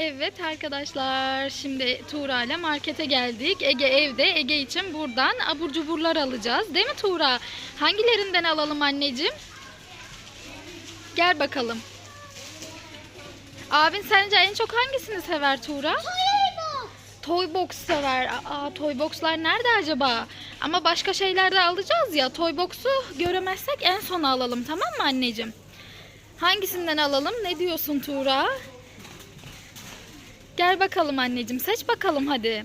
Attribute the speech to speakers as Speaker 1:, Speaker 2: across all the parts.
Speaker 1: Evet arkadaşlar şimdi Tuğra ile markete geldik. Ege evde. Ege için buradan abur cuburlar alacağız. Değil mi Tuğra? Hangilerinden alalım anneciğim? Gel bakalım. Abin sence en çok hangisini sever Tuğra? Toy box sever. Aa, toy boxlar nerede acaba? Ama başka şeyler de alacağız ya. Toy box'u göremezsek en sona alalım tamam mı anneciğim? Hangisinden alalım? Ne diyorsun Tuğra? Gel bakalım anneciğim. Seç bakalım hadi.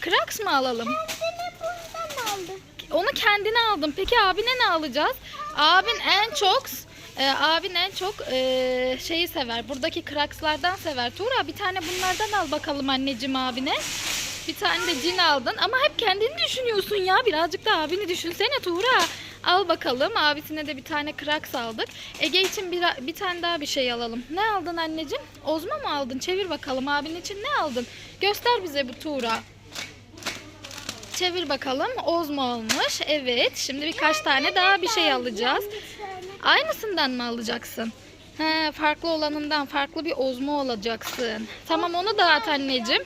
Speaker 1: Krax mı alalım?
Speaker 2: Kendine bundan aldı.
Speaker 1: Onu kendine aldım. Peki abine ne alacağız? Abin en çok e, abin en çok e, şeyi sever. Buradaki krakslardan sever. Tuğra bir tane bunlardan al bakalım anneciğim abine. Bir tane de cin aldın ama hep kendini düşünüyorsun ya. Birazcık da abini düşünsene Tuğra. Al bakalım. Abisine de bir tane kraks aldık. Ege için bir, bir tane daha bir şey alalım. Ne aldın anneciğim? Ozma mı aldın? Çevir bakalım. Abin için ne aldın? Göster bize bu Tuğra. Çevir bakalım. Ozma olmuş. Evet. Şimdi birkaç tane daha bir şey alacağız. Aynısından mı alacaksın? He, farklı olanından farklı bir ozma alacaksın. Tamam onu dağıt anneciğim.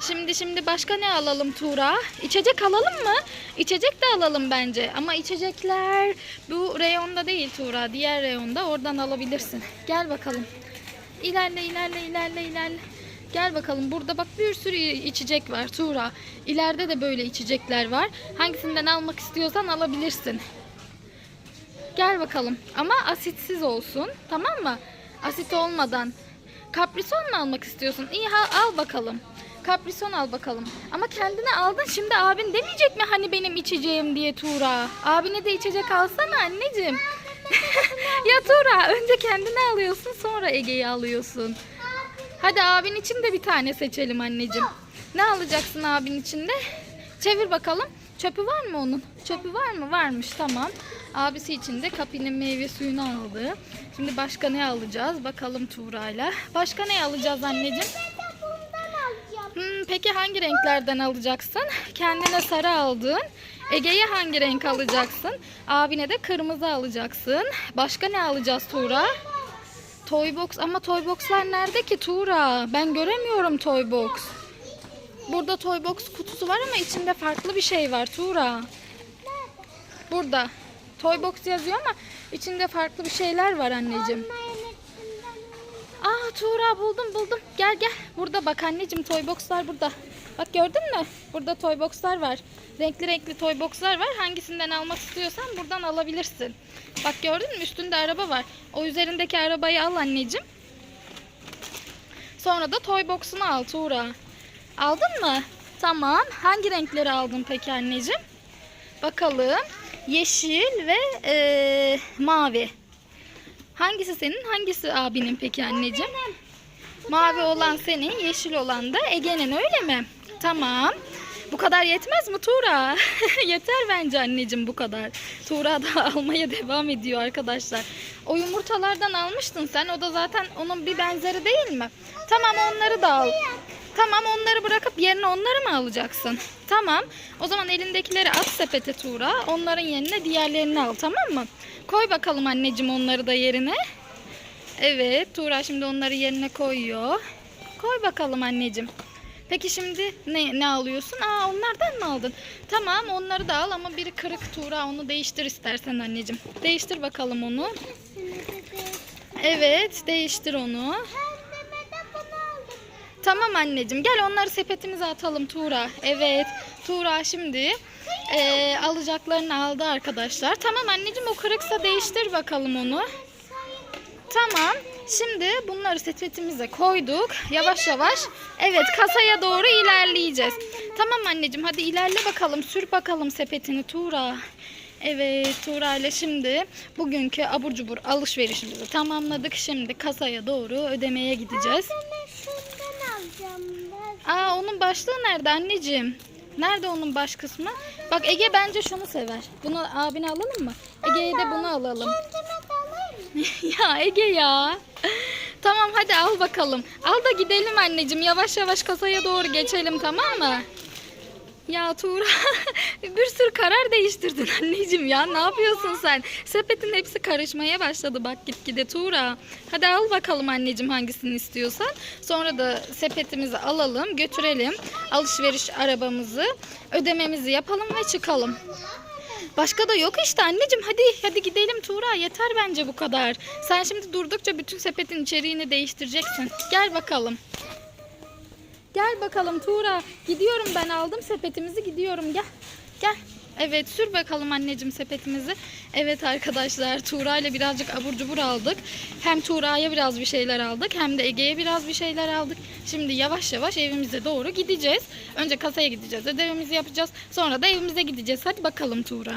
Speaker 1: Şimdi şimdi başka ne alalım Tuğra? İçecek alalım mı? İçecek de alalım bence. Ama içecekler bu reyonda değil Tuğra. Diğer reyonda oradan alabilirsin. Gel bakalım. İlerle ilerle ilerle ilerle. Gel bakalım burada bak bir sürü içecek var Tuğra. İleride de böyle içecekler var. Hangisinden almak istiyorsan alabilirsin. Gel bakalım. Ama asitsiz olsun. Tamam mı? Asit olmadan. Kaprison mu almak istiyorsun? İyi ha, al bakalım. Kaprison al bakalım. Ama kendine aldın. Şimdi abin demeyecek mi hani benim içeceğim diye Tuğra? Abine de içecek alsana anneciğim. ya Tuğra önce kendine alıyorsun sonra Ege'yi alıyorsun. Hadi abin için de bir tane seçelim anneciğim. Ne alacaksın abin için de? Çevir bakalım. Çöpü var mı onun? Çöpü var mı? Varmış tamam. Abisi için de kapinin meyve suyunu aldı. Şimdi başka ne alacağız? Bakalım Tuğra'yla. Başka ne alacağız anneciğim? Peki hangi renklerden alacaksın? Kendine sarı aldın. Ege'ye hangi renk alacaksın? Abine de kırmızı alacaksın. Başka ne alacağız Tuğra? Toy box ama toy boxlar nerede ki Tuğra? Ben göremiyorum toy box. Burada toy box kutusu var ama içinde farklı bir şey var Tuğra. Burada. Toy box yazıyor ama içinde farklı bir şeyler var anneciğim. Tuğra buldum buldum. Gel gel. Burada bak anneciğim toy boxlar burada. Bak gördün mü? Burada toy boxlar var. Renkli renkli toy boxlar var. Hangisinden almak istiyorsan buradan alabilirsin. Bak gördün mü? Üstünde araba var. O üzerindeki arabayı al anneciğim. Sonra da toy box'unu al Tuğra. Aldın mı? Tamam. Hangi renkleri aldın peki anneciğim? Bakalım. Yeşil ve eee, mavi. Hangisi senin, hangisi abinin peki anneciğim? Mavi olan senin, yeşil olan da Ege'nin öyle mi? Tamam. Bu kadar yetmez mi Tuğra? Yeter bence anneciğim bu kadar. Tuğra da almaya devam ediyor arkadaşlar. O yumurtalardan almıştın sen. O da zaten onun bir benzeri değil mi? Tamam onları da al. Tamam onları bırakıp yerine onları mı alacaksın? Tamam. O zaman elindekileri at sepete Tuğra. Onların yerine diğerlerini al tamam mı? Koy bakalım anneciğim onları da yerine. Evet Tuğra şimdi onları yerine koyuyor. Koy bakalım anneciğim. Peki şimdi ne, ne alıyorsun? Aa onlardan mı aldın? Tamam onları da al ama biri kırık Tuğra onu değiştir istersen anneciğim. Değiştir bakalım onu. Evet değiştir onu.
Speaker 2: Kendime de bunu aldım.
Speaker 1: Tamam anneciğim gel onları sepetimize atalım Tuğra. Evet Tuğra şimdi eee, alacaklarını aldı arkadaşlar. Tamam anneciğim o kırıksa değiştir bakalım onu. Tamam. Şimdi bunları sepetimize koyduk. Yavaş yavaş. Evet kasaya doğru ilerleyeceğiz. Tamam anneciğim hadi ilerle bakalım. Sür bakalım sepetini Tuğra. Evet Tuğra ile şimdi bugünkü abur cubur alışverişimizi tamamladık. Şimdi kasaya doğru ödemeye gideceğiz.
Speaker 2: Ben şundan alacağım. Ben
Speaker 1: Aa onun başlığı nerede anneciğim? Nerede onun baş kısmı? Bak Ege bence şunu sever. Bunu abine alalım mı? Ege'ye de bunu alalım. ya Ege ya. Tamam hadi al bakalım. Al da gidelim anneciğim. Yavaş yavaş kasaya doğru geçelim tamam mı? Ya Tuğra bir sürü karar değiştirdin anneciğim ya ne yapıyorsun sen? Sepetin hepsi karışmaya başladı bak gitgide Tuğra. Hadi al bakalım anneciğim hangisini istiyorsan. Sonra da sepetimizi alalım götürelim. Alışveriş arabamızı ödememizi yapalım ve çıkalım. Başka da yok işte anneciğim hadi hadi gidelim Tuğra yeter bence bu kadar. Sen şimdi durdukça bütün sepetin içeriğini değiştireceksin. Gel bakalım. Bakalım Tuğra. Gidiyorum ben aldım sepetimizi gidiyorum gel. Gel. Evet sür bakalım anneciğim sepetimizi. Evet arkadaşlar Tuğra ile birazcık abur cubur aldık. Hem Tuğra'ya biraz bir şeyler aldık hem de Ege'ye biraz bir şeyler aldık. Şimdi yavaş yavaş evimize doğru gideceğiz. Önce kasaya gideceğiz ödevimizi yapacağız. Sonra da evimize gideceğiz. Hadi bakalım Tuğra.